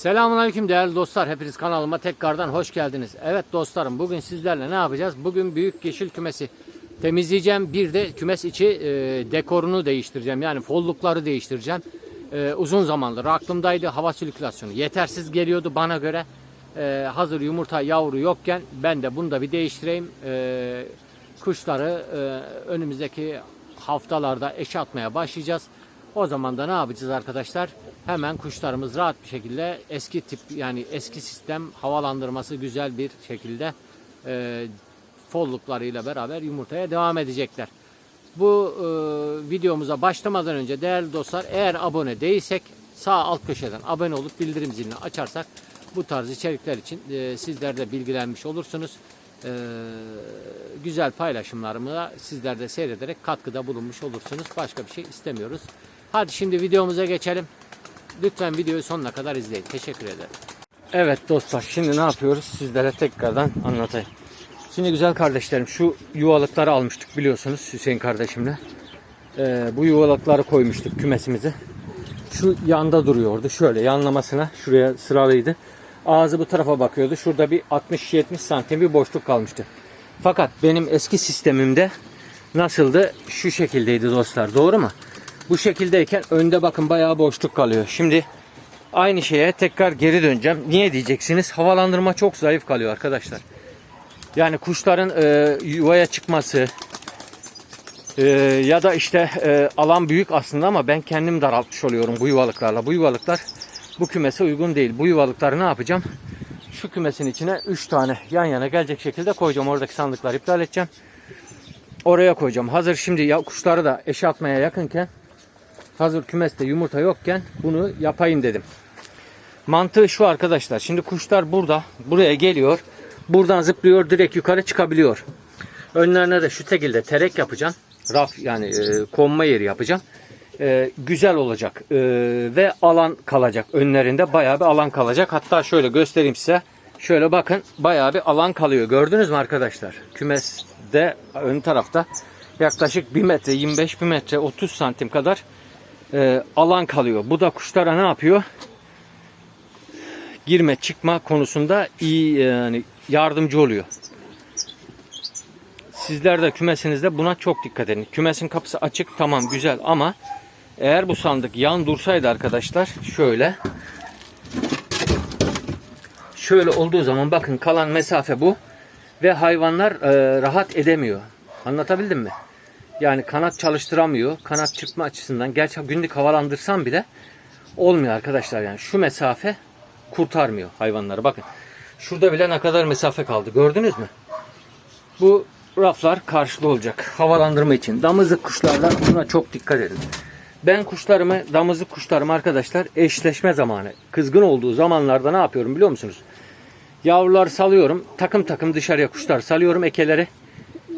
Selamünaleyküm değerli dostlar. Hepiniz kanalıma tekrardan hoş geldiniz. Evet dostlarım bugün sizlerle ne yapacağız? Bugün büyük yeşil kümesi temizleyeceğim. Bir de kümes içi e, dekorunu değiştireceğim. Yani follukları değiştireceğim. E, uzun zamandır aklımdaydı hava sirkülasyonu. Yetersiz geliyordu bana göre. E, hazır yumurta yavru yokken ben de bunu da bir değiştireyim. E, kuşları e, önümüzdeki haftalarda eşe atmaya başlayacağız. O zaman da ne yapacağız arkadaşlar? Hemen kuşlarımız rahat bir şekilde eski tip yani eski sistem havalandırması güzel bir şekilde e, folluklarıyla beraber yumurtaya devam edecekler. Bu e, videomuza başlamadan önce değerli dostlar eğer abone değilsek sağ alt köşeden abone olup bildirim zilini açarsak bu tarz içerikler için e, sizler de bilgilenmiş olursunuz. E, güzel paylaşımlarımı da sizler de seyrederek katkıda bulunmuş olursunuz. Başka bir şey istemiyoruz. Hadi şimdi videomuza geçelim. Lütfen videoyu sonuna kadar izleyin. Teşekkür ederim. Evet dostlar şimdi ne yapıyoruz sizlere tekrardan anlatayım. Şimdi güzel kardeşlerim şu yuvalıkları almıştık biliyorsunuz Hüseyin kardeşimle. Ee, bu yuvalıkları koymuştuk kümesimize. Şu yanda duruyordu şöyle yanlamasına şuraya sıralıydı. Ağzı bu tarafa bakıyordu. Şurada bir 60-70 santim bir boşluk kalmıştı. Fakat benim eski sistemimde nasıldı? Şu şekildeydi dostlar doğru mu? Bu şekildeyken önde bakın bayağı boşluk kalıyor. Şimdi aynı şeye tekrar geri döneceğim. Niye diyeceksiniz? Havalandırma çok zayıf kalıyor arkadaşlar. Yani kuşların e, yuvaya çıkması e, ya da işte e, alan büyük aslında ama ben kendim daraltmış oluyorum bu yuvalıklarla. Bu yuvalıklar bu kümese uygun değil. Bu yuvalıkları ne yapacağım? Şu kümesin içine 3 tane yan yana gelecek şekilde koyacağım. Oradaki sandıkları iptal edeceğim. Oraya koyacağım. Hazır şimdi ya, kuşları da eşe atmaya yakınken hazır kümeste yumurta yokken bunu yapayım dedim. Mantığı şu arkadaşlar. Şimdi kuşlar burada. Buraya geliyor. Buradan zıplıyor. Direkt yukarı çıkabiliyor. Önlerine de şu şekilde terek yapacağım. Raf yani e, konma yeri yapacağım. E, güzel olacak. E, ve alan kalacak. Önlerinde bayağı bir alan kalacak. Hatta şöyle göstereyim size. Şöyle bakın bayağı bir alan kalıyor. Gördünüz mü arkadaşlar? Kümeste ön tarafta yaklaşık 1 metre 25 1 metre 30 santim kadar e, alan kalıyor. Bu da kuşlara ne yapıyor? Girme çıkma konusunda iyi yani yardımcı oluyor. Sizler de kümesinizde buna çok dikkat edin. Kümesin kapısı açık tamam güzel ama eğer bu sandık yan dursaydı arkadaşlar şöyle şöyle olduğu zaman bakın kalan mesafe bu ve hayvanlar e, rahat edemiyor. Anlatabildim mi? Yani kanat çalıştıramıyor. Kanat çıkma açısından. Gerçi günlük havalandırsam bile olmuyor arkadaşlar. Yani şu mesafe kurtarmıyor hayvanları. Bakın. Şurada bile ne kadar mesafe kaldı. Gördünüz mü? Bu raflar karşılığı olacak. Havalandırma için. Damızlık kuşlarla buna çok dikkat edin. Ben kuşlarımı, damızlık kuşlarımı arkadaşlar eşleşme zamanı, kızgın olduğu zamanlarda ne yapıyorum biliyor musunuz? Yavrular salıyorum. Takım takım dışarıya kuşlar salıyorum ekeleri.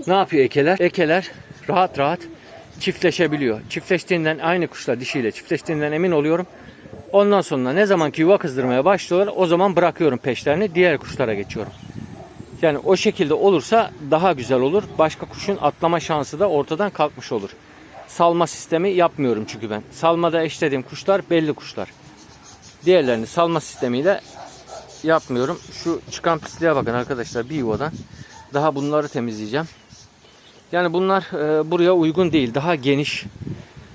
Ne yapıyor ekeler? Ekeler rahat rahat çiftleşebiliyor. Çiftleştiğinden aynı kuşla dişiyle çiftleştiğinden emin oluyorum. Ondan sonra ne zaman ki yuva kızdırmaya başlıyorlar o zaman bırakıyorum peşlerini diğer kuşlara geçiyorum. Yani o şekilde olursa daha güzel olur. Başka kuşun atlama şansı da ortadan kalkmış olur. Salma sistemi yapmıyorum çünkü ben. Salmada eşlediğim kuşlar belli kuşlar. Diğerlerini salma sistemiyle yapmıyorum. Şu çıkan pisliğe bakın arkadaşlar bir yuvadan. Daha bunları temizleyeceğim. Yani bunlar e, buraya uygun değil. Daha geniş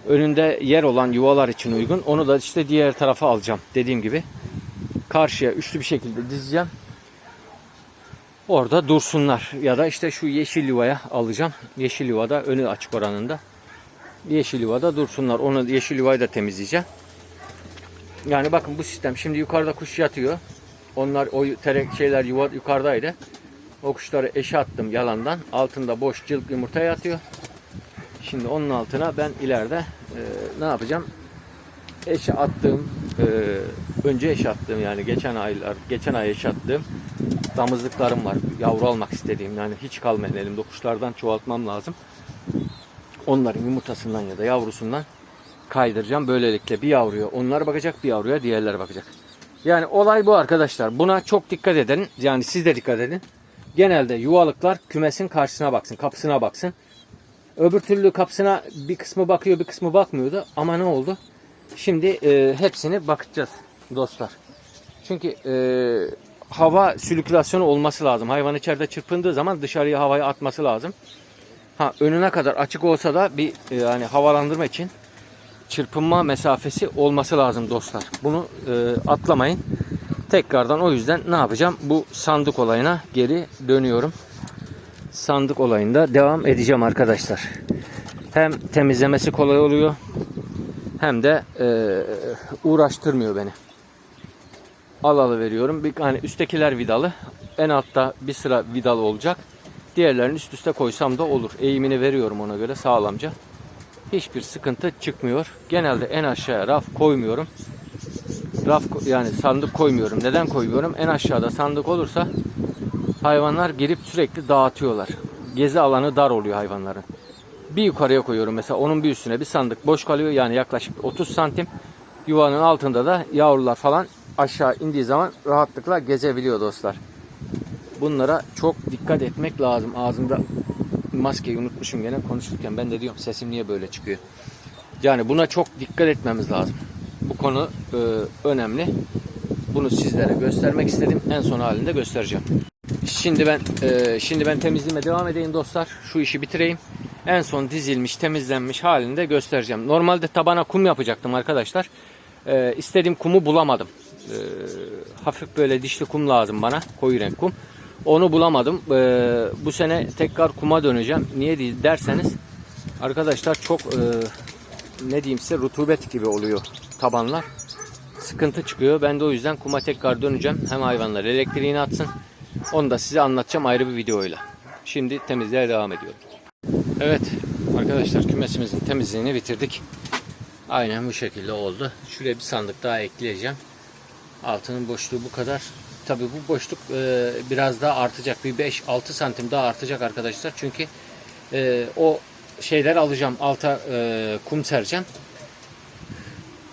önünde yer olan yuvalar için uygun. Onu da işte diğer tarafa alacağım. Dediğim gibi karşıya üçlü bir şekilde dizeceğim. Orada dursunlar. Ya da işte şu yeşil yuvaya alacağım. Yeşil yuvada önü açık oranında. Yeşil yuvada dursunlar. Onu yeşil yuvayı da temizleyeceğim. Yani bakın bu sistem. Şimdi yukarıda kuş yatıyor. Onlar o terek şeyler yuva yukarıdaydı. O kuşları eşe attım yalandan. Altında boş cılk yumurta yatıyor. Şimdi onun altına ben ileride e, ne yapacağım? Eşe attığım, e, önce eşe attığım yani geçen aylar, geçen ay eşe attığım damızlıklarım var. Yavru almak istediğim yani hiç kalmayan elimde kuşlardan çoğaltmam lazım. Onların yumurtasından ya da yavrusundan kaydıracağım. Böylelikle bir yavruya onlar bakacak, bir yavruya diğerleri bakacak. Yani olay bu arkadaşlar. Buna çok dikkat edin. Yani siz de dikkat edin. Genelde yuvalıklar kümesin karşısına baksın, kapısına baksın. Öbür türlü kapısına bir kısmı bakıyor, bir kısmı bakmıyordu. Ama ne oldu? Şimdi e, hepsini bakacağız dostlar. Çünkü e, hava sirkülasyonu olması lazım. Hayvan içeride çırpındığı zaman dışarıya havayı atması lazım. Ha önüne kadar açık olsa da bir e, yani havalandırma için çırpınma mesafesi olması lazım dostlar. Bunu e, atlamayın. Tekrardan o yüzden ne yapacağım? Bu sandık olayına geri dönüyorum. Sandık olayında devam edeceğim arkadaşlar. Hem temizlemesi kolay oluyor hem de e, uğraştırmıyor beni. Alalı veriyorum. Bir hani üsttekiler vidalı. En altta bir sıra vidalı olacak. Diğerlerini üst üste koysam da olur. Eğimini veriyorum ona göre sağlamca. Hiçbir sıkıntı çıkmıyor. Genelde en aşağıya raf koymuyorum. Raf yani sandık koymuyorum. Neden koymuyorum? En aşağıda sandık olursa hayvanlar girip sürekli dağıtıyorlar. Gezi alanı dar oluyor hayvanların. Bir yukarıya koyuyorum mesela onun bir üstüne bir sandık boş kalıyor yani yaklaşık 30 santim. Yuvanın altında da yavrular falan aşağı indiği zaman rahatlıkla gezebiliyor dostlar. Bunlara çok dikkat etmek lazım. Ağzımda maskeyi unutmuşum gene konuşurken ben de diyorum sesim niye böyle çıkıyor. Yani buna çok dikkat etmemiz lazım. Bu konu e, önemli. Bunu sizlere göstermek istedim. En son halinde göstereceğim. Şimdi ben e, şimdi ben temizliğime devam edeyim dostlar. Şu işi bitireyim. En son dizilmiş, temizlenmiş halinde göstereceğim. Normalde tabana kum yapacaktım arkadaşlar. E, istediğim kumu bulamadım. E, hafif böyle dişli kum lazım bana. Koyu renk kum. Onu bulamadım. E, bu sene tekrar kuma döneceğim. Niye derseniz arkadaşlar çok e, ne diyeyim size rutubet gibi oluyor tabanlar. Sıkıntı çıkıyor. Ben de o yüzden kuma tekrar döneceğim. Hem hayvanlar elektriğini atsın. Onu da size anlatacağım ayrı bir videoyla. Şimdi temizliğe devam ediyorum. Evet arkadaşlar kümesimizin temizliğini bitirdik. Aynen bu şekilde oldu. Şuraya bir sandık daha ekleyeceğim. Altının boşluğu bu kadar. Tabi bu boşluk e, biraz daha artacak. Bir 5-6 santim daha artacak arkadaşlar. Çünkü e, o şeyler alacağım. Alta e, kum sereceğim.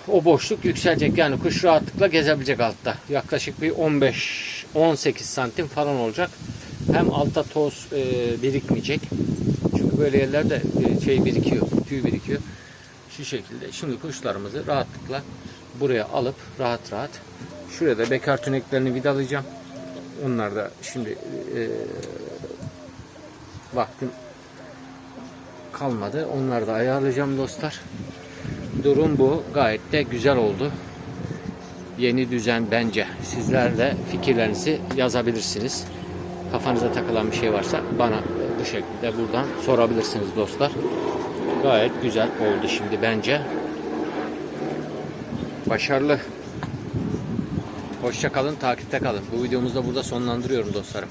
O boşluk yükselecek. Yani kuş rahatlıkla gezebilecek altta. Yaklaşık bir 15-18 santim falan olacak. Hem altta toz e, birikmeyecek. Çünkü böyle yerlerde e, şey birikiyor, tüy birikiyor. Şu şekilde. Şimdi kuşlarımızı rahatlıkla buraya alıp rahat rahat şuraya da bekar tüneklerini vidalayacağım. Onlar da şimdi e, vaktim kalmadı. Onları da ayarlayacağım dostlar. Durum bu. Gayet de güzel oldu. Yeni düzen bence. Sizler de fikirlerinizi yazabilirsiniz. Kafanıza takılan bir şey varsa bana bu şekilde buradan sorabilirsiniz dostlar. Gayet güzel oldu şimdi bence. Başarılı. Hoşça kalın, takipte kalın. Bu videomuzu da burada sonlandırıyorum dostlarım.